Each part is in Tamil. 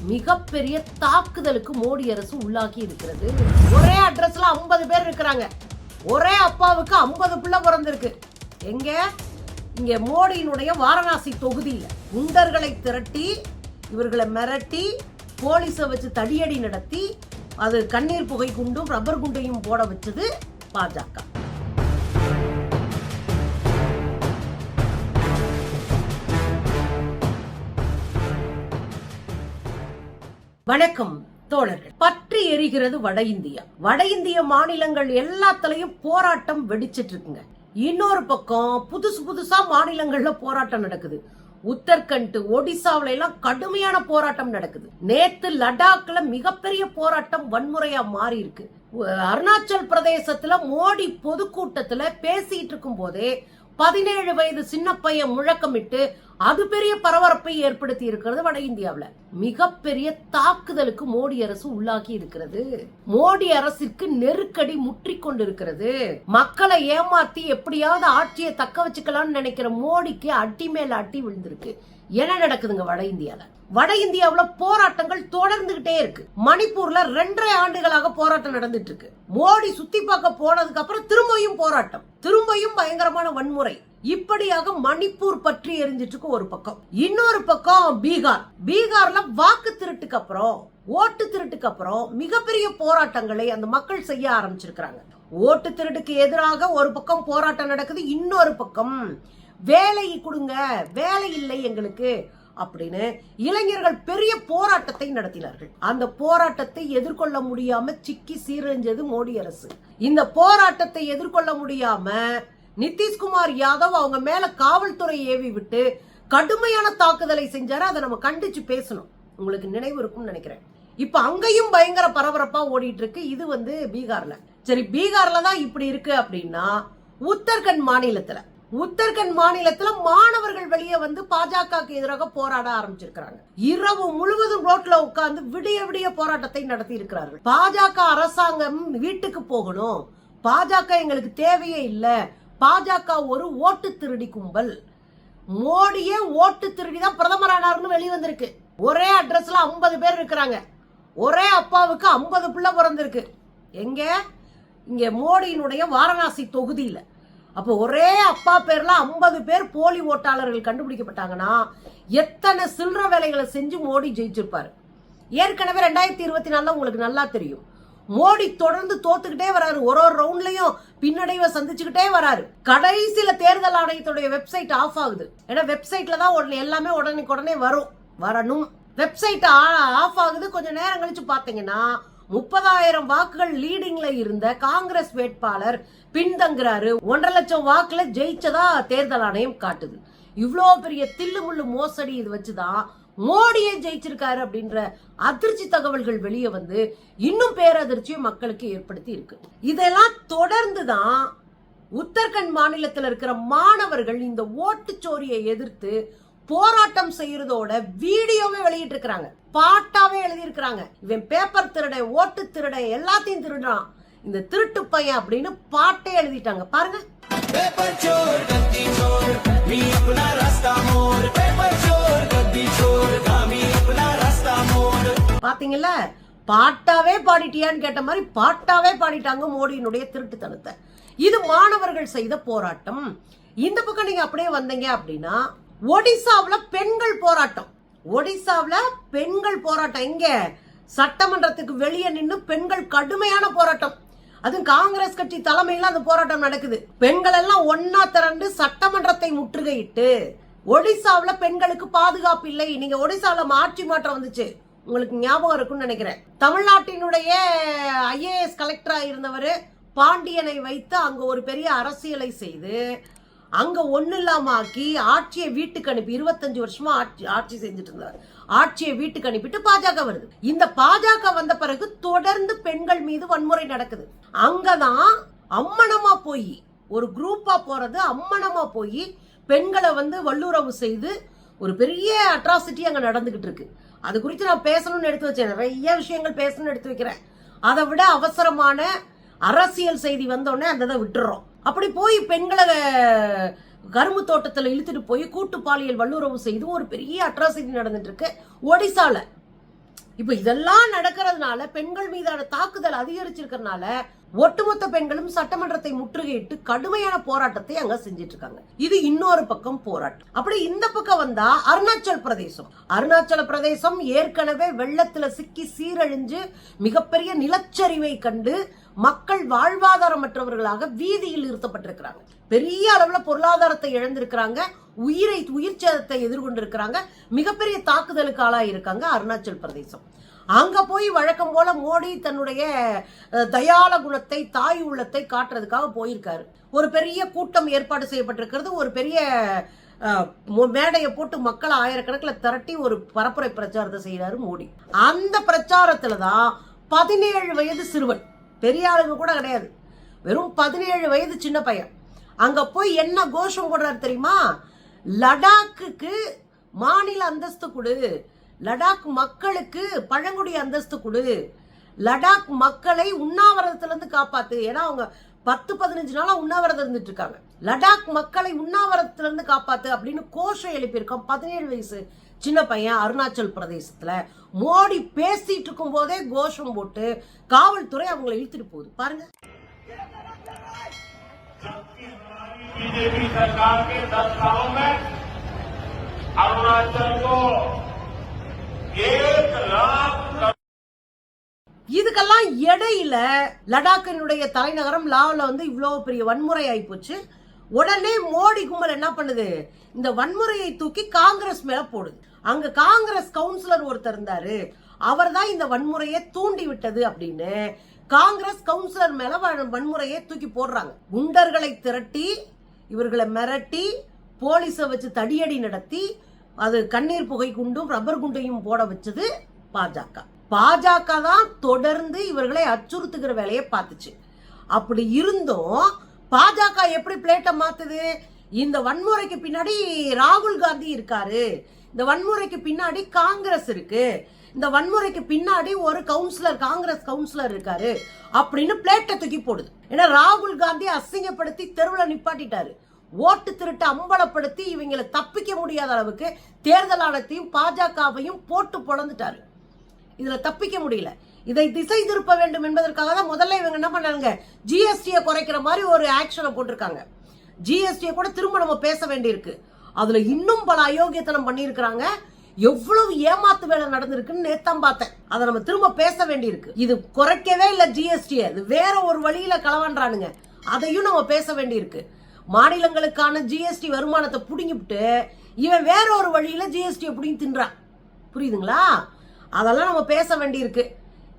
மிகப்பெரிய தாக்குதலுக்கு மோடி அரசு உள்ளாக்கி இருக்கிறது. ஒரே அட்ரஸ்ல ஐம்பது பேர் இருக்கிறாங்க. ஒரே அப்பாவுக்கு ஐம்பது பிள்ளை பிறந்திருக்கு. எங்க? இங்க மோடியினுடைய வாரணாசி தொகுதியில். குண்டர்களை திரட்டி இவர்களை மிரட்டி போலீஸை வச்சு தடியடி நடத்தி அது கண்ணீர் புகை குண்டும் ரப்பர் குண்டையும் போட வச்சது பாஜக. வணக்கம் தோழர்கள். பற்றி எரிகிறது வட இந்தியா. வட இந்திய மாநிலங்கள் எல்லாத்துலயும் போராட்டம் வெடிச்சிட்டு இருக்குங்க. இன்னொரு பக்கம் புதுசு புதுசா மாநிலங்கள்ல போராட்டம் நடக்குது. உத்தரகண்ட் ஒடிசாவில எல்லாம் கடுமையான போராட்டம் நடக்குது. நேத்து லடாக்ல மிகப்பெரிய போராட்டம் வன்முறையா மாறி இருக்கு அருணாச்சல் பிரதேசத்துல மோடி பொதுக்கூட்டத்துல பேசிட்டு இருக்கும் போதே பதினேழு வயது சின்ன பையன் முழக்கமிட்டு அது பெரிய பரபரப்பை ஏற்படுத்தி இருக்கிறது வட இந்தியாவில். மிகப்பெரிய தாக்குதலுக்கு மோடி அரசு உள்ளாக்கி இருக்கிறது. மோடி அரசிற்கு நெருக்கடி முற்றி கொண்டிருக்கிறது. மக்களை ஏமாத்தி எப்படியாவது ஆட்சியை தக்க வச்சுக்கலாம்னு நினைக்கிற மோடிக்கு அட்டி மேல அட்டி விழுந்திருக்கு. என்ன நடக்குதுங்க வட இந்தியாவில் வட இந்தியாவில் போராட்டங்கள் தொடர்ந்துகிட்டே இருக்கு. மணிப்பூர்ல ரெண்டரை ஆண்டுகளாக போராட்டம் நடந்துட்டு இருக்கு மோடி சுத்தி பார்க்க போனதுக்கு அப்புறம் திரும்பியும் போராட்டம். திரும்பியும் பயங்கரமான வன்முறை. இப்படியாக மணிப்பூர் பற்றி எரிஞ்சிட்டு இருக்கு ஒரு பக்கம். இன்னொரு பக்கம் பீகார். பீகார்ல வாக்கு திருட்டுக்கு அப்புறம் ஓட்டு திருட்டுக்கு அப்புறம் மிகப்பெரிய போராட்டங்களை அந்த மக்கள் செய்ய ஆரம்பிச்சிருக்கிறாங்க. ஓட்டு திருட்டுக்கு எதிராக ஒரு பக்கம் போராட்டம் நடக்குது இன்னொரு பக்கம் வேலை கொடுங்க வேலை இல்லை எங்களுக்கு அப்படின்னு இளைஞர்கள் பெரிய போராட்டத்தை நடத்தினார்கள். அந்த போராட்டத்தை எதிர்கொள்ள முடியாம சிக்கி சீரழிஞ்சது மோடி அரசு. இந்த போராட்டத்தை எதிர்கொள்ள முடியாம நிதிஷ்குமார் யாதவ் அவங்க மேல காவல்துறை ஏவி விட்டு கடுமையான தாக்குதலை செஞ்சாரு. அதை நம்ம கண்டிச்சு பேசணும். உங்களுக்கு நினைவு இருக்கும்னு நினைக்கிறேன். இப்ப அங்கேயும் பயங்கர பரபரப்பா ஓடிட்டு இருக்கு இது வந்து பீகார்ல. சரி பீகார்ல தான் இப்படி இருக்கு அப்படின்னா உத்தரகண்ட் மாநிலத்துல உத்தரகண்ட் மாநிலத்துல மாணவர்கள் வெளியே வந்து பாஜகவுக்கு எதிராக போராட ஆரம்பிச்சிருக்கிறாங்க. இரவு முழுவதும் ரோட்ல உட்கார்ந்து விடிய விடிய போராட்டத்தை நடத்தி இருக்கிறார்கள் பாஜக அரசாங்கம் வீட்டுக்கு போகணும். பாஜக எங்களுக்கு தேவையே இல்லை. பாஜக ஒரு ஓட்டு திருடி கும்பல். மோடியே ஓட்டு திருடி தான் பிரதமர் ஆனார்னு வெளிவந்திருக்கு ஒரே அட்ரஸ்ல ஐம்பது பேர் இருக்கிறாங்க. ஒரே அப்பாவுக்கு ஐம்பது பிள்ளை பிறந்திருக்கு. எங்க? இங்க மோடியினுடைய வாரணாசி தொகுதியில். அப்போ ஒரே அப்பா பேர்ல ஐம்பது பேர் போலி ஓட்டாளர்கள் கண்டுபிடிக்கப்பட்டாங்கன்னா எத்தனை சில்லற வேலைகளை செஞ்சு மோடி ஜெயிச்சிருப்பாரு? ஏற்கனவே ரெண்டாயிரத்தி இருபத்தி நாலுல உங்களுக்கு நல்லா தெரியும். மோடி தொடர்ந்து தோத்துக்கிட்டே வராரு. ஒரு ஒரு ரவுண்ட்லயும் பின்னடைவை சந்திச்சுக்கிட்டே வராரு. கடைசியில தேர்தல் ஆணையத்துடைய வெப்சைட் ஆஃப் ஆகுது. ஏன்னா வெப்சைட்ல தான் உடனே எல்லாமே உடனே உடனே வரும் வரணும். வெப்சைட் ஆஃப் ஆகுது. கொஞ்சம் நேரம் கழிச்சு பாத்தீங்கன்னா முப்பதாயிரம் வாக்குகள் லீடிங்ல இருந்த காங்கிரஸ் வேட்பாளர் பின்தங்குறாரு. ஒன்றரை லட்சம் வாக்குல ஜெயிச்சதா தேர்தல் ஆணையம் காட்டுது. இவ்வளோ பெரிய தில்லு முள்ளு மோசடி இது வச்சுதான் மோடியே ஜெயிச்சிருக்காரு அப்படின்ற அதிர்ச்சி தகவல்கள் வெளியே வந்து இன்னும் பேரதிர்ச்சியும் மக்களுக்கு ஏற்படுத்தி இருக்கு. இதெல்லாம் தொடர்ந்து தான் உத்தரகண்ட் மாநிலத்தில் இருக்கிற மாணவர்கள் இந்த ஓட்டுச்சோரியை எதிர்த்து போராட்டம் செய்யறதோட வீடியோவே வெளியிட்டு இருக்கிறாங்க பாட்டாவே எழுதியிருக்கிறாங்க. இவன் பேப்பர் திருட ஓட்டு திருட எல்லாத்தையும் திருடுறான். இந்த திருட்டு பையன் அப்படின்னு பாட்டே எழுதிட்டாங்க. பாருங்க. பாத்தீங்களா பாட்டாவே பாடிட்டியான்னு கேட்ட மாதிரி பாட்டாவே பாடிட்டாங்க மோடியினுடைய திருட்டுத்தனத்தை. இது மாணவர்கள் செய்த போராட்டம். இந்த பக்கம் நீங்க அப்படியே வந்தீங்க அப்படின்னா ஒடிசாவில் பெண்கள் போராட்டம். ஒடிசாவில் பெண்கள் போராட்டம். இங்கே சட்டமன்றத்துக்கு வெளியே நின்று பெண்கள் கடுமையான போராட்டம். அதுவும் காங்கிரஸ் கட்சி தலைமையில் அந்த போராட்டம் நடக்குது. பெண்கள் எல்லாம் ஒன்னா திரண்டு சட்டமன்றத்தை முற்றுகையிட்டு ஒடிசாவில் பெண்களுக்கு பாதுகாப்பு இல்லை. நீங்க ஒடிசாவில் ஆட்சி மாற்றம் வந்துச்சு. உங்களுக்கு ஞாபகம் இருக்கும்னு நினைக்கிறேன். தமிழ்நாட்டினுடைய ஐஏஎஸ் கலெக்டராக இருந்தவர் பாண்டியனை வைத்து அங்க ஒரு பெரிய அரசியலை செய்து அங்க ஒண்ணு இல்லாம ஆக்கி ஆட்சியை வீட்டுக்கு அனுப்பி இருபத்தஞ்சு வருஷமா ஆட்சி ஆட்சி செஞ்சுட்டு இருந்தார். ஆட்சியை வீட்டுக்கு அனுப்பிட்டு பாஜக வருது. இந்த பாஜக வந்த பிறகு தொடர்ந்து பெண்கள் மீது வன்முறை நடக்குது. அங்கதான் அம்மனமா போய் ஒரு குரூப்பா போறது அம்மனமா போய் பெண்களை வந்து வல்லுறவு செய்து ஒரு பெரிய அட்ராசிட்டி அங்க நடந்துகிட்டு இருக்கு. அது குறித்து நான் பேசணும்னு எடுத்து வச்சேன். நிறைய விஷயங்கள் பேசணும்னு எடுத்து வைக்கிறேன். அதை விட அவசரமான அரசியல் செய்தி வந்தோடனே அந்த இதை விட்டுறோம். அப்படி போய் பெண்களை கரும்பு தோட்டத்தில் இழுத்துட்டு போய் கூட்டு பாலியல் வல்லுறவு செய்து ஒரு பெரிய அட்ராசிட்டி நடந்துட்டு இருக்கு ஒடிசால. இப்போ இதெல்லாம் நடக்கிறதுனால பெண்கள் மீதான தாக்குதல் அதிகரிச்சிருக்கிறதுனால ஒட்டுமொத்த பெண்களும் சட்டமன்றத்தை முற்றுகையிட்டு கடுமையான போராட்டத்தை அங்க செஞ்சிட்டு இருக்காங்க இது இன்னொரு பக்கம் போராட்டம். அப்படி இந்த பக்கம் வந்தா அருணாச்சல் பிரதேசம். அருணாச்சல பிரதேசம் ஏற்கனவே வெள்ளத்துல சிக்கி சீரழிஞ்சு மிகப்பெரிய நிலச்சரிவை கண்டு மக்கள் வாழ்வாதாரமற்றவர்களாக வீதியில் நிறுத்தப்பட்டிருக்கிறாங்க. பெரிய அளவுல பொருளாதாரத்தை இழந்திருக்கிறாங்க. உயிரை உயிர் சேதத்தை எதிர்கொண்டிருக்கிறாங்க. மிகப்பெரிய தாக்குதலுக்கு ஆளாயிருக்காங்க அருணாச்சல் பிரதேசம். அங்க போய் வழக்கம் போல மோடி தன்னுடைய தயால குணத்தை தாய் உள்ளத்தை காட்டுறதுக்காக போயிருக்காரு. ஒரு பெரிய கூட்டம் ஏற்பாடு செய்யப்பட்டிருக்கிறது. ஒரு பெரிய மேடையை போட்டு மக்களை ஆயிரக்கணக்கில் திரட்டி ஒரு பரப்புரை பிரச்சாரத்தை செய்கிறாரு மோடி. அந்த பிரச்சாரத்தில் தான் பதினேழு வயது சிறுவன். பெரிய ஆளுங்க கூட கிடையாது. வெறும் பதினேழு வயது சின்ன பையன். அங்கே போய் என்ன கோஷம் போடுறாரு தெரியுமா? லடாக்குக்கு மாநில அந்தஸ்து கொடு. லடாக் மக்களுக்கு பழங்குடி அந்தஸ்து கொடு லடாக் மக்களை உண்ணாவிரதத்துல இருந்து காப்பாத்து ஏன்னா அவங்க பத்து பதினஞ்சு நாளா உண்ணாவிரதம் இருந்துட்டு இருக்காங்க லடாக் மக்களை உண்ணாவிரதத்துல இருந்து காப்பாத்து அப்படின்னு கோஷம் எழுப்பியிருக்கோம் பதினேழு வயசு சின்ன பையன் அருணாச்சல் பிரதேசத்துல மோடி பேசிட்டு இருக்கும் போதே கோஷம் போட்டு காவல்துறை அவங்களை இழுத்துட்டு போகுது பாருங்க बीजेपी सरकार के दस सालों में अरुणाचल को एक लाख करोड़ இதுக்கெல்லாம் இடையில லடாக்கினுடைய தலைநகரம் லாவில் வந்து இவ்வளோ பெரிய வன்முறை ஆகிப்போச்சு உடனே மோடி கும்பல் என்ன பண்ணுது? இந்த வன்முறையை தூக்கி காங்கிரஸ் மேல போடுது. அங்க காங்கிரஸ் கவுன்சிலர் ஒருத்தர் இருந்தாரு. அவர் தான் இந்த வன்முறையை தூண்டி விட்டது அப்படின்னு காங்கிரஸ் கவுன்சிலர் மேல வ- வன்முறையை தூக்கி போடுறாங்க. குண்டர்களை திரட்டி இவர்களை மிரட்டி போலீஸை வச்சு தடியடி நடத்தி அது கண்ணீர் புகை குண்டும் ரப்பர் குண்டையும் போட வச்சது பாஜக. பாஜக தான் தொடர்ந்து இவர்களை அச்சுறுத்துகிற வேலையை பார்த்துச்சு. அப்படி இருந்தும் பாஜக எப்படி பிளேட்டை மாத்துது? இந்த வன்முறைக்கு பின்னாடி ராகுல் காந்தி இருக்காரு. இந்த வன்முறைக்கு பின்னாடி காங்கிரஸ் இருக்கு. இந்த வன்முறைக்கு பின்னாடி ஒரு கவுன்சிலர் காங்கிரஸ் கவுன்சிலர் இருக்காரு. அப்படின்னு பிளேட்டை தூக்கி போடுது. ஏன்னா ராகுல் காந்தி அசிங்கப்படுத்தி தெருவில் நிப்பாட்டிட்டாரு. ஓட்டு திருட்டு அம்பலப்படுத்தி இவங்களை தப்பிக்க முடியாத அளவுக்கு தேர்தல் ஆணையத்தையும் பாஜகவையும் போட்டு பொழந்துட்டாரு இதில் தப்பிக்க முடியல. இதை திசை திருப்ப வேண்டும் என்பதற்காக தான் முதல்ல இவங்க என்ன பண்ணாங்க? ஜிஎஸ்டியை குறைக்கிற மாதிரி ஒரு ஆக்ஷனை போட்டிருக்காங்க. ஜிஎஸ்டியை கூட திரும்ப நம்ம பேச வேண்டியிருக்கு. அதில் இன்னும் பல அயோக்கியத்தனம் பண்ணியிருக்கிறாங்க. எவ்வளவு ஏமாத்து வேலை நடந்திருக்குன்னு நேத்தான் பார்த்தேன். அதை நம்ம திரும்ப பேச வேண்டியிருக்கு. இது குறைக்கவே இல்லை ஜிஎஸ்டி இது வேற ஒரு வழியில களவான்றானுங்க அதையும் நம்ம பேச வேண்டியிருக்கு. மாநிலங்களுக்கான ஜிஎஸ்டி வருமானத்தை பிடுங்கிவிட்டு இவன் வேற ஒரு வழியில ஜிஎஸ்டியை பிடிங்கி தின்றான். புரியுதுங்களா? அதெல்லாம் நம்ம பேச வேண்டியிருக்கு.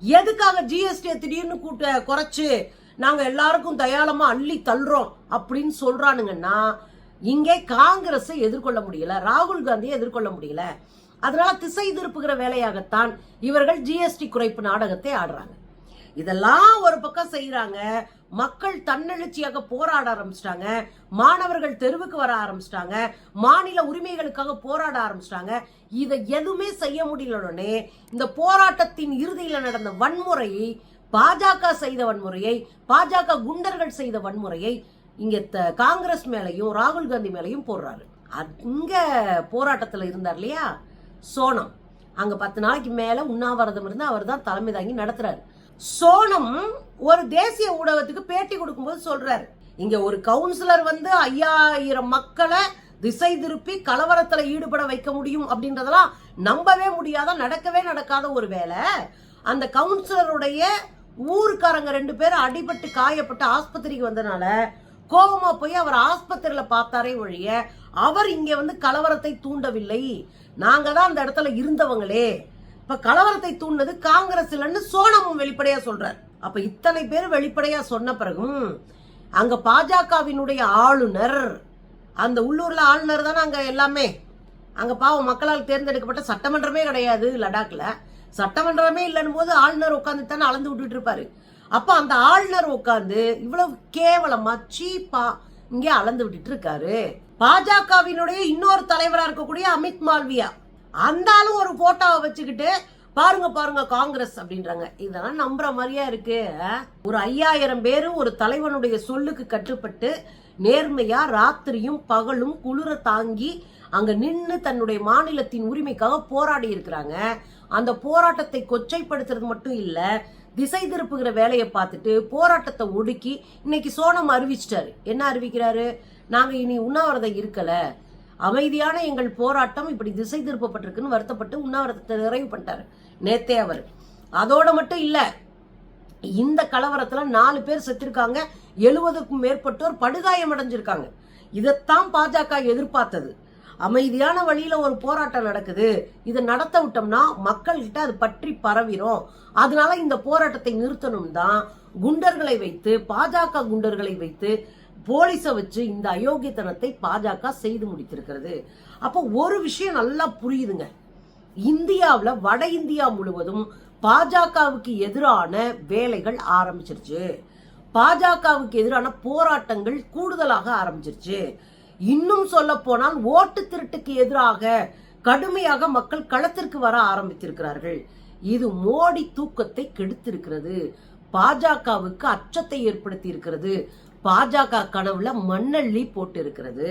எதுக்காக ஜிஎஸ்டியை திடீர்னு கூட்ட குறைச்சு நாங்கள் எல்லாருக்கும் தயாளமா அள்ளி தள்ளுறோம் அப்படின்னு சொல்றானுங்கன்னா இங்கே காங்கிரஸை எதிர்கொள்ள முடியல ராகுல் காந்தியை எதிர்கொள்ள முடியல. அதனால திசை திருப்புகிற வேலையாகத்தான் இவர்கள் ஜிஎஸ்டி குறைப்பு நாடகத்தை ஆடுறாங்க. இதெல்லாம் ஒரு பக்கம் செய்யறாங்க மக்கள் தன்னெழுச்சியாக போராட ஆரம்பிச்சிட்டாங்க. மாணவர்கள் தெருவுக்கு வர ஆரம்பிச்சிட்டாங்க. மாநில உரிமைகளுக்காக போராட ஆரம்பிச்சிட்டாங்க. இதை எதுவுமே செய்ய முடியலனே இந்த போராட்டத்தின் இறுதியில் நடந்த வன்முறையை பாஜக செய்த வன்முறையை பாஜக குண்டர்கள் செய்த வன்முறையை இங்க த- காங்கிரஸ் மேலையும் ராகுல் காந்தி மேலையும் போடுறாரு. அங்க போராட்டத்தில் இருந்தார் இல்லையா? சோனம். அங்க பத்து நாளைக்கு மேல உண்ணாவிரதம் இருந்து அவர் தான் தலைமை தாங்கி நடத்துறாரு. சோனம் ஒரு தேசிய ஊடகத்துக்கு பேட்டி கொடுக்கும்போது சொல்றாரு. இங்க ஒரு கவுன்சிலர் வந்து ஐயாயிரம் மக்களை திசை திருப்பி கலவரத்துல ஈடுபட வைக்க முடியும் அப்படின்றதெல்லாம் நம்பவே முடியாத நடக்கவே நடக்காத ஒரு வேலை. அந்த கவுன்சிலருடைய ஊருக்காரங்க ரெண்டு பேரும் அடிபட்டு காயப்பட்டு ஆஸ்பத்திரிக்கு வந்தனால கோபமா போய் அவர் ஆஸ்பத்திரியில பார்த்தாரே ஒழிய அவர் இங்க வந்து கலவரத்தை தூண்டவில்லை. நாங்க தான் அந்த இடத்துல இருந்தவங்களே. இப்ப கலவரத்தை தூண்டது காங்கிரஸ் இல்லைன்னு சோனமும் வெளிப்படையா சொல்றார். அப்ப இத்தனை பேர் வெளிப்படையா சொன்ன பிறகும் அங்க பாஜகவினுடைய ஆளுநர் அந்த உள்ளூர்ல ஆளுநர் தானே அங்க எல்லாமே. அங்க பாவம் மக்களால் தேர்ந்தெடுக்கப்பட்ட சட்டமன்றமே கிடையாது லடாக்ல. சட்டமன்றமே இல்லைன்னு போது ஆளுநர் உட்காந்து தானே அளந்து விட்டுட்டு இருப்பாரு. அப்ப அந்த ஆளுநர் உட்காந்து இவ்வளவு கேவலமா சீப்பா இங்கே அளந்து விட்டுட்டு இருக்காரு. பாஜகவினுடைய இன்னொரு தலைவரா இருக்கக்கூடிய அமித் மால்வியா. அந்தாலும் ஒரு போட்டோவை வச்சுக்கிட்டு பாருங்க பாருங்க காங்கிரஸ் அப்படின்றாங்க. இதெல்லாம் நம்புற மாதிரியா இருக்கு. ஒரு ஐயாயிரம் பேரு ஒரு தலைவனுடைய சொல்லுக்கு கட்டுப்பட்டு நேர்மையா ராத்திரியும் பகலும் குளிர தாங்கி அங்க நின்று தன்னுடைய மாநிலத்தின் உரிமைக்காக போராடி இருக்கிறாங்க. அந்த போராட்டத்தை கொச்சைப்படுத்துறது மட்டும் இல்ல திசை திருப்புகிற வேலையை பார்த்துட்டு போராட்டத்தை ஒடுக்கி இன்னைக்கு சோனம் அறிவிச்சிட்டாரு. என்ன அறிவிக்கிறாரு? நாங்க இனி உண்ணாவிரதம் இருக்கல. அமைதியான எங்கள் போராட்டம் இப்படி திசை திருப்பப்பட்டிருக்குன்னு வருத்தப்பட்டு உண்ணாவிரதத்தை நிறைவு பண்ணிட்டாரு. நேத்தே அவர். அதோட மட்டும் இல்லை இந்த கலவரத்தில் நாலு பேர் செத்திருக்காங்க. எழுபதுக்கும் மேற்பட்டோர் படுகாயம் அடைஞ்சிருக்காங்க. இதைத்தான் பாஜக எதிர்பார்த்தது. அமைதியான வழியில் ஒரு போராட்டம் நடக்குது. இதை நடத்த விட்டோம்னா மக்கள்கிட்ட அது பற்றி பரவிடும் அதனால இந்த போராட்டத்தை நிறுத்தணும் தான் குண்டர்களை வைத்து பாஜக குண்டர்களை வைத்து போலீஸை வச்சு இந்த அயோக்கியத்தனத்தை பாஜக செய்து முடித்திருக்கிறது. அப்போ ஒரு விஷயம் நல்லா புரியுதுங்க. இந்தியாவில் வட இந்தியா முழுவதும் பாஜகவுக்கு எதிரான வேலைகள் ஆரம்பிச்சிருச்சு. பாஜகவுக்கு எதிரான போராட்டங்கள் கூடுதலாக ஆரம்பிச்சிருச்சு. இன்னும் சொல்ல போனால் ஓட்டு திருட்டுக்கு எதிராக கடுமையாக மக்கள் களத்திற்கு வர ஆரம்பித்திருக்கிறார்கள். இது மோடி தூக்கத்தை கெடுத்திருக்கிறது. பாஜகவுக்கு அச்சத்தை ஏற்படுத்தி இருக்கிறது பாஜக கனவுல மண்ணள்ளி போட்டு இருக்கிறது